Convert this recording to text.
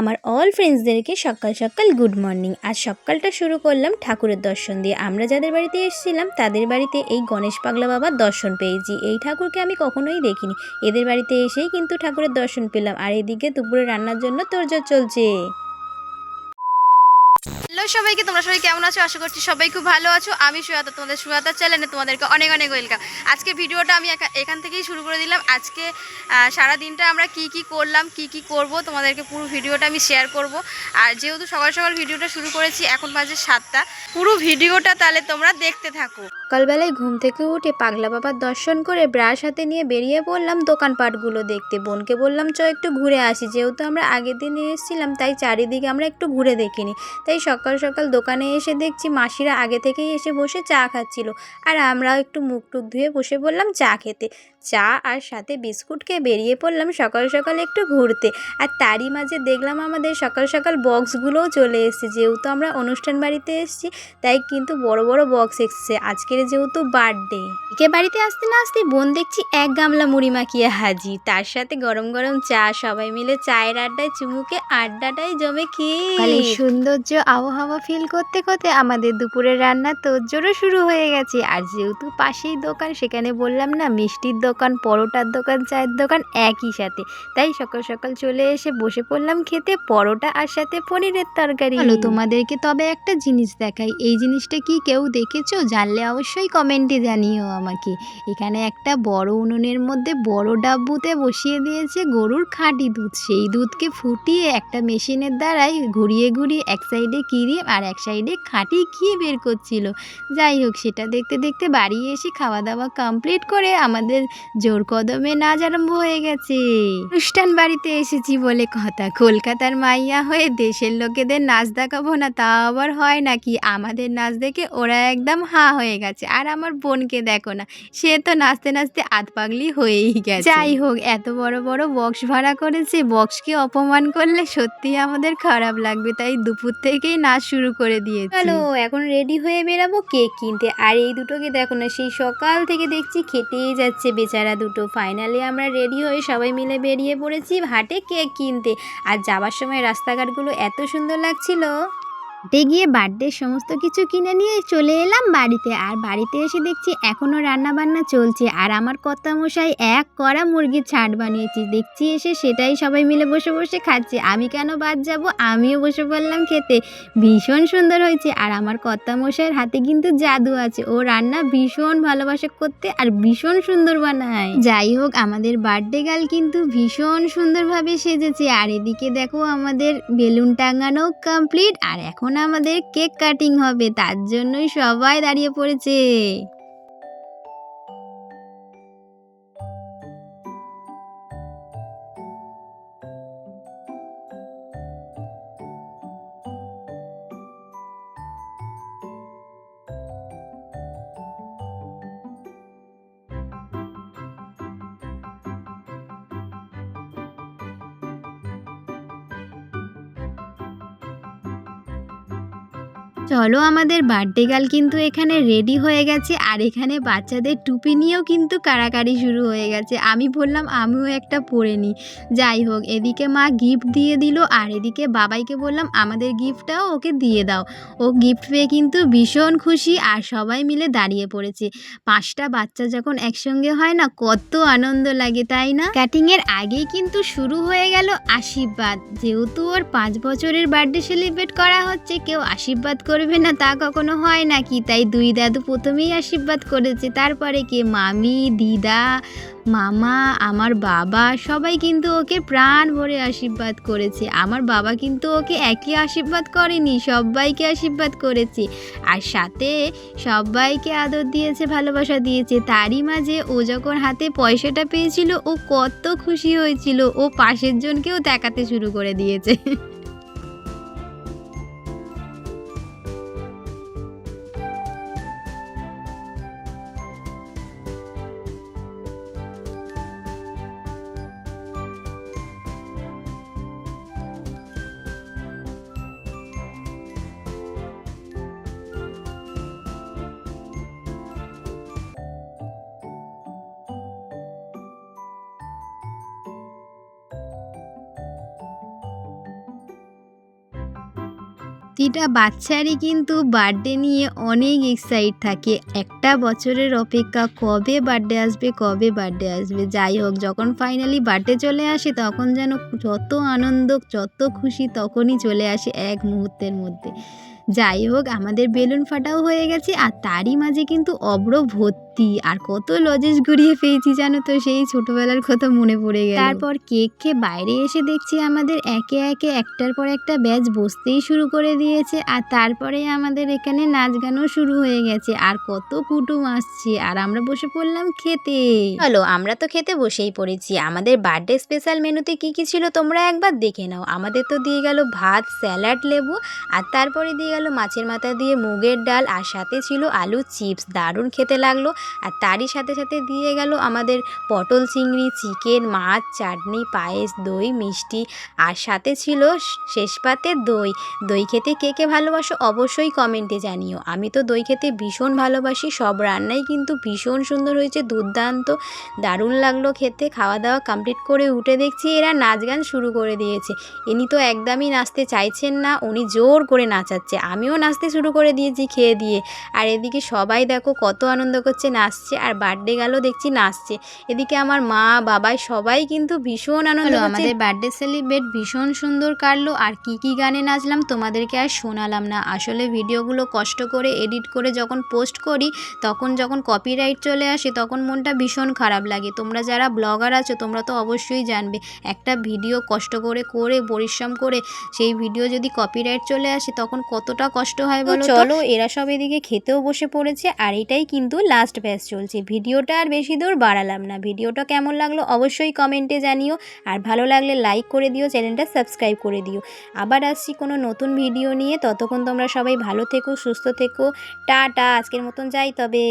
আমার অল ফ্রেন্ডসদেরকে সকাল সকাল গুড মর্নিং আজ সকালটা শুরু করলাম ঠাকুরের দর্শন দিয়ে। আমরা যাদের বাড়িতে এসেছিলাম, তাদের বাড়িতে এই গণেশ পাগলা বাবার দর্শন পেয়েছি। এই ঠাকুরকে আমি কখনোই দেখিনি। এদের বাড়িতে এসেই কিন্তু ঠাকুরের দর্শন পেলাম। আর এদিকে দুপুরে রান্নার জন্য তোর চলছে। হ্যালো সবাইকে, তোমরা সবাই কেমন আছো? আশা করছি সবাই খুব ভালো আছো। আমি সুয়াতা, তোমাদের সুয়াতা চ্যানেলে তোমাদেরকে অনেক অনেক ওয়েলকাম। আজকে ভিডিওটা আমি এখান থেকেই শুরু করে দিলাম। আজকে সারা দিনটা আমরা কি কি করলাম, কি কি করব, তোমাদেরকে পুরো ভিডিওটা আমি শেয়ার করব। আর যেহেতু সকাল সকাল ভিডিওটা শুরু করেছি, এখন বাজে সাতটা। পুরো ভিডিওটা তাহলে তোমরা দেখতে থাকো। সকালবেলায় ঘুম থেকে উঠে পাগলা বাবার দর্শন করে ব্রাশ হাতে নিয়ে বেরিয়ে পড়লাম দোকানপাটগুলো দেখতে। বোনকে বললাম চ একটু ঘুরে আসি। যেহেতু আমরা আগের দিন এসেছিলাম, তাই চারিদিকে আমরা একটু ঘুরে দেখিনি। তাই সকাল সকাল দোকানে এসে দেখছি মাসিরা আগে থেকেই এসে বসে চা খাচ্ছিল। আর আমরাও একটু মুখ টুক ধুয়ে বসে পড়লাম চা খেতে। চা আর সাথে বিস্কুট খেয়ে বেরিয়ে পড়লাম সকাল সকাল একটু ঘুরতে। আর তারই মাঝে দেখলাম আমাদের সকাল সকাল বক্সগুলোও চলে এসেছে। যেহেতু আমরা অনুষ্ঠান বাড়িতে এসেছি, তাই কিন্তু বড় বড় বক্স এসেছে। আজকের যেহেতু বার্থডে একে বাড়িতে আসতে না আসতে বোন দেখছি এক গামলা মুড়ি মাখিয়ে হাজি তার সাথে গরম গরম চা সবাই মিলে চায়ের আড্ডায় চুমুকে আড্ডাটাই জমে খেয়ে। সৌন্দর্য আবহাওয়া ফিল করতে করতে আমাদের দুপুরের রান্না তোরজোরও শুরু হয়ে গেছে। আর যেহেতু পাশেই দোকান সেখানে বললাম না মিষ্টির দোকান পরোটার দোকান চায়ের দোকান একই সাথে। তাই সকাল সকাল চলে এসে বসে পড়লাম খেতে পরোটা আর সাথে পনিরের তরকারি। তোমাদেরকে তবে একটা জিনিস দেখাই। এই জিনিসটা কি কেউ দেখেছ? জানলে অবশ্যই কমেন্টে জানিও আমাকে। এখানে একটা বড় উনুনের মধ্যে বড় ডাব্বুতে বসিয়ে দিয়েছে গরুর খাঁটি দুধ। সেই দুধকে ফুটিয়ে একটা মেশিনের দ্বারাই ঘুরিয়ে ঘুরিয়ে এক সাইডে কিরিম আর এক সাইডে খাঁটি ঘি বের করছিল। যাই হোক, সেটা দেখতে দেখতে বাড়ি এসে খাওয়া দাওয়া কমপ্লিট করে আমাদের জোর কদমে নাচ আরম্ভ হয়ে গেছে। অনুষ্ঠান বাড়িতে এসেছি বলে কথা। কলকাতার মাইয়া হয়ে দেশের লোকেদের নাচ দেখাবো না, তা আবার হয় নাকি? আমাদের নাচ দেখে ওরা একদম হা হয়ে গেছে। আর আমার বোনকে দেখো না সে তো নাচতে নাচতে আত পাগলি হয়েই গেছে। যাই হোক এত বড় বড় বক্স ভাড়া করেছে বক্সকে অপমান করলে সত্যি আমাদের খারাপ লাগবে তাই দুপুর থেকেই নাচ শুরু করে দিয়েছে। হ্যালো এখন রেডি হয়ে বেরাবো কেক কিনতে। আর এই দুটোকে দেখো না সেই সকাল থেকে দেখছি খেটেই যাচ্ছে বেচারা দুটো। ফাইনালি আমরা রেডি হয়ে সবাই মিলে বেরিয়ে পড়েছি হাটে কেক কিনতে। আর যাবার সময় রাস্তাঘাটগুলো এত সুন্দর লাগছিল। হাটে গিয়ে বার্থডে সমস্ত কিছু কিনে নিয়ে চলে এলাম বাড়িতে। আর বাড়িতে এসে দেখছি এখনও রান্না বান্না চলছে। আর আমার কর্তা মশাই এক কড়া মুরগির ছাট বানিয়েছি। দেখছি এসে সেটাই সবাই মিলে বসে বসে খাচ্ছে। আমি কেন বাদ যাব? আমিও বসে পড়লাম খেতে। ভীষণ সুন্দর হয়েছে। আর আমার কর্তা মশাইয়ের হাতে কিন্তু জাদু আছে। ও রান্না ভীষণ ভালোবাসে করতে আর ভীষণ সুন্দর বানায়। যাই হোক, আমাদের বার্থডে গাল কিন্তু ভীষণ সুন্দরভাবে সেজেছে। আর এদিকে দেখো আমাদের বেলুন টাঙানো কমপ্লিট আর এখন আমাদের কেক কাটিং হবে তার জন্যই সবাই দাঁড়িয়ে পড়েছে। চলো আমাদের বার্থডে গাল কিন্তু এখানে রেডি হয়ে গেছে, আর এখানে বাচ্চাদের টুপি নিয়েও কিন্তু কাড়াকাড়ি শুরু হয়ে গেছে। আমি বললাম, আমিও একটা পরে নিই। যাই হোক, এদিকে মা গিফট দিয়ে দিল, আর এদিকে বাবাইকে বললাম, আমাদের গিফটটাও ওকে দিয়ে দাও। ও গিফট পেয়ে কিন্তু ভীষণ খুশি, আর সবাই মিলে দাঁড়িয়ে পড়েছে। পাঁচটা বাচ্চা যখন একসঙ্গে হয় না, কত আনন্দ লাগে, তাই না? কাটিংয়ের আগেই কিন্তু শুরু হয়ে গেল আশীর্বাদ। যেহেতু ওর পাঁচ বছরের বার্থডে সেলিব্রেট করা হচ্ছে, কেউ আশীর্বাদ করবে না তা কখনো হয় নাকি? তাই দুই দাদু প্রথমেই আশীর্বাদ করেছে। তারপরে কে? মামি, দিদা, মামা, আমার বাবা সবাই কিন্তু ওকে প্রাণ ভরে আশীর্বাদ করেছে। আমার বাবা কিন্তু ওকে একই আশীর্বাদ করেনি সবাইকে আশীর্বাদ করেছে। আর সাথে সবাইকে আদর দিয়েছে, ভালোবাসা দিয়েছে। তারই মাঝে ও যখন হাতে পয়সাটা পেয়েছিল, ও কত খুশি হয়েছিল। ও পাশের জনকেও দেখাতে শুরু করে দিয়েছে। প্রতিটা বাচ্চারই কিন্তু বার্থডে নিয়ে অনেক এক্সাইট থাকে। একটা বছরের অপেক্ষা কবে বার্থডে আসবে, কবে বার্থডে আসবে? যাই হোক, যখন ফাইনালি বার্থডে চলে আসে, তখন যেন যত আনন্দ, যত খুশি তখনই চলে আসে এক মুহূর্তের মধ্যে। যাই হোক আমাদের বেলুন ফাটাও হয়ে গেছে আর তারই মাঝে কিন্তু অব্র ভর্তি। আর কত লজেস ঘুরিয়ে পেয়েছি জানো তো সেই ছোটবেলার কথা মনে পড়ে গেল। তারপর কেক খেয়ে বাইরে এসে দেখছি আমাদের একে একে একটার পর একটা ব্যাচ বসতেই শুরু করে দিয়েছে আর তারপরে আমাদের এখানে নাচ গানও শুরু হয়ে গেছে আর কত কুটুম আসছে আর আমরা বসে পড়লাম খেতে। চলো আমরা তো খেতে বসেই পড়েছি। আমাদের বার্থডে স্পেশাল মেনুতে কি কি ছিল তোমরা একবার দেখে নাও। আমাদের তো দিয়ে গেল ভাত স্যালাড লেবু আর তারপরে দিয়ে গেল মাছের মাথা দিয়ে মুগের ডাল আর সাথে ছিল আলু চিপস। দারুণ খেতে লাগল। আর তারই সাথে সাথে দিয়ে গেল আমাদের পটল চিংড়ি, চিকেন, মাছ, চাটনি, পায়েস, দই, মিষ্টি আর সাথে ছিল শেষ পাতে দই। দই খেতে কে কে ভালোবাসো অবশ্যই কমেন্টে জানিও। আমি তো দই খেতে ভীষণ ভালোবাসি, সব রান্নাই কিন্তু ভীষণ সুন্দর হয়েছে, দুর্দান্ত, দারুণ লাগল খেতে। খাওয়া দাওয়া কমপ্লিট করে উঠে দেখছি এরা নাচ গান শুরু করে দিয়েছে। ইনি তো একদমই নাচতে চাইছেন না, উনি জোর করে নাচাচ্ছে। আমিও নাচতে শুরু করে দিয়েছি খেয়ে দিয়ে। আর এদিকে সবাই দেখো কত আনন্দ করছে নাচছে আর বার্থডে গেল দেখছি নাচছে। এদিকে আমার মা বাবাই সবাই কিন্তু ভীষণ আনন্দ আমাদের বার্থডে সেলিব্রেট ভীষণ সুন্দর কাটলো। আর কি কি গানে নাচলাম তোমাদেরকে আর শোনালাম না। আসলে ভিডিওগুলো কষ্ট করে এডিট করে যখন পোস্ট করি তখন যখন কপিরাইট চলে আসে তখন মনটা ভীষণ খারাপ লাগে। তোমরা যারা ব্লগার আছো তোমরা তো অবশ্যই জানবে একটা ভিডিও কষ্ট করে করে পরিশ্রম করে সেই ভিডিও যদি কপিরাইট চলে আসে তখন কতটা কষ্ট হয় বলো চলো এরা সব এদিকে খেতেও বসে পড়েছে আর এটাই কিন্তু লাস্ট ব্যাচ চলছে। ভিডিওটা আর বেশি দূর বাড়ালাম না। ভিডিওটা কেমন লাগল অবশ্যই কমেন্টে জানিও আর ভালো লাগলে লাইক করে দিও চ্যানেলটা সাবস্ক্রাইব করে দিও। আবার আসছি কোনো নতুন ভিডিও নিয়ে ততক্ষণ তোমরা সবাই ভালো থেকো সুস্থ থেকো। টা টা আজকের মতন যাই তবে।